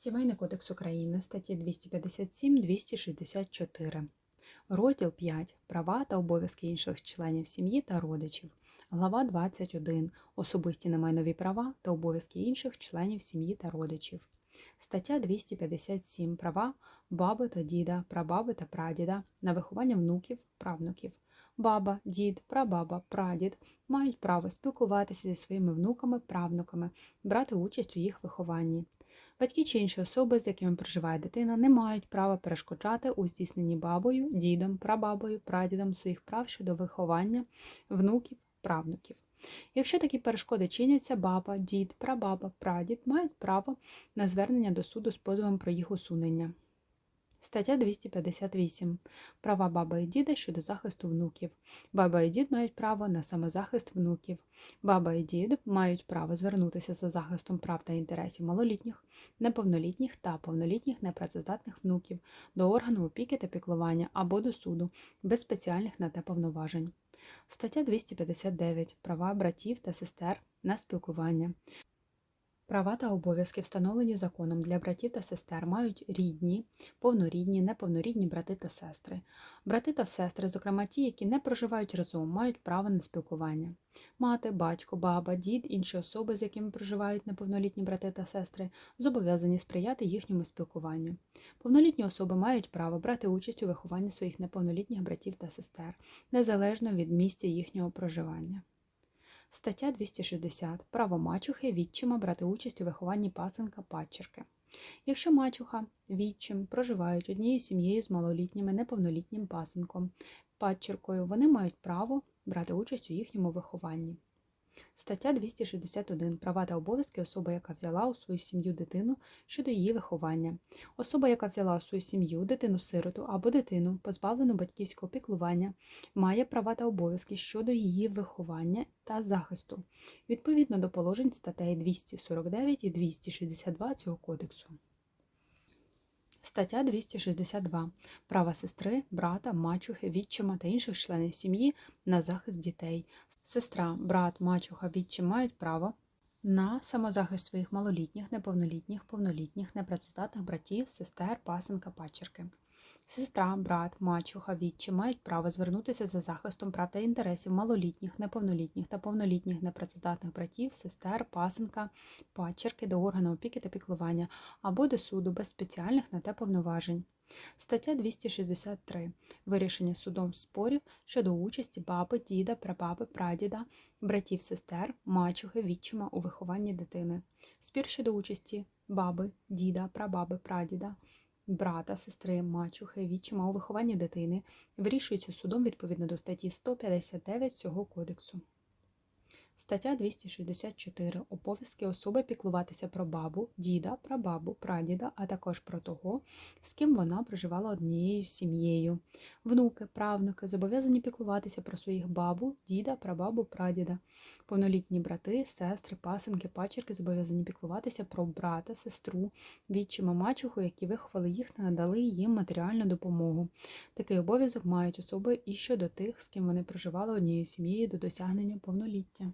Сімейний кодекс України, статті 257-264. Розділ 5. Права та обов'язки інших членів сім'ї та родичів. Глава 21. Особисті немайнові права та обов'язки інших членів сім'ї та родичів. Стаття 257. Права баби та діда, прабаби та прадіда на виховання внуків, правнуків. Баба, дід, прабаба, прадід мають право спілкуватися зі своїми внуками, правнуками, брати участь у їх вихованні. Батьки чи інші особи, з якими проживає дитина, не мають права перешкоджати у здійсненні бабою, дідом, прабабою, прадідом своїх прав щодо виховання внуків, правнуків. Якщо такі перешкоди чиняться, баба, дід, прабаба, прадід мають право на звернення до суду з позовом про їх усунення. Стаття 258. Права баби і діда щодо захисту внуків. Баба і дід мають право на самозахист внуків. Баба і дід мають право звернутися за захистом прав та інтересів малолітніх, неповнолітніх та повнолітніх непрацездатних внуків до органу опіки та піклування або до суду без спеціальних на те повноважень. Стаття 259. Права братів та сестер на спілкування. Права та обов'язки, встановлені законом для братів та сестер, мають рідні, повнорідні, неповнорідні брати та сестри. Брати та сестри, зокрема ті, які не проживають разом, мають право на спілкування. Мати, батько, баба, дід, інші особи, з якими проживають неповнолітні брати та сестри, зобов'язані сприяти їхньому спілкуванню. Повнолітні особи мають право брати участь у вихованні своїх неповнолітніх братів та сестер, незалежно від місця їхнього проживання. Стаття 260. Право мачухи відчима брати участь у вихованні пасенка падчерки. Якщо мачуха, відчим проживають однією сім'єю з малолітніми неповнолітнім пасенком, падчеркою, вони мають право брати участь у їхньому вихованні. Стаття 261. Права та обов'язки особи, яка взяла у свою сім'ю дитину щодо її виховання. Особа, яка взяла у свою сім'ю дитину-сироту або дитину, позбавлену батьківського піклування, має права та обов'язки щодо її виховання та захисту, відповідно до положень статей 249 і 262 цього кодексу. Стаття 262. Права сестри, брата, мачухи, відчима та інших членів сім'ї на захист дітей. Сестра, брат, мачуха, відчим мають право на самозахист своїх малолітніх, неповнолітніх, повнолітніх, непрацездатних братів, сестер, пасенка, пачерки. Сестра, брат, мачуха, відчим мають право звернутися за захистом прав та інтересів малолітніх, неповнолітніх та повнолітніх непрацездатних братів, сестер, пасенка, пачерки до органу опіки та піклування або до суду без спеціальних на те повноважень. Стаття 263. Вирішення судом спорів щодо участі баби, діда, прабаби, прадіда, братів, сестер, мачухи, відчима у вихованні дитини. Спір щодо участі баби, діда, прабаби, прадіда, брата, сестри, мачухи, відчима у вихованні дитини вирішується судом відповідно до статті 159 цього кодексу. Стаття 264. Обов'язки особи піклуватися про бабу, діда, прабабу, прадіда, а також про того, з ким вона проживала однією сім'єю. Внуки, правнуки зобов'язані піклуватися про своїх бабу, діда, прабабу, прадіда. Повнолітні брати, сестри, пасенки, пачерки зобов'язані піклуватися про брата, сестру, відчима мачуху, які виховали їх та надали їм матеріальну допомогу. Такий обов'язок мають особи і щодо тих, з ким вони проживали однією сім'єю до досягнення повноліття.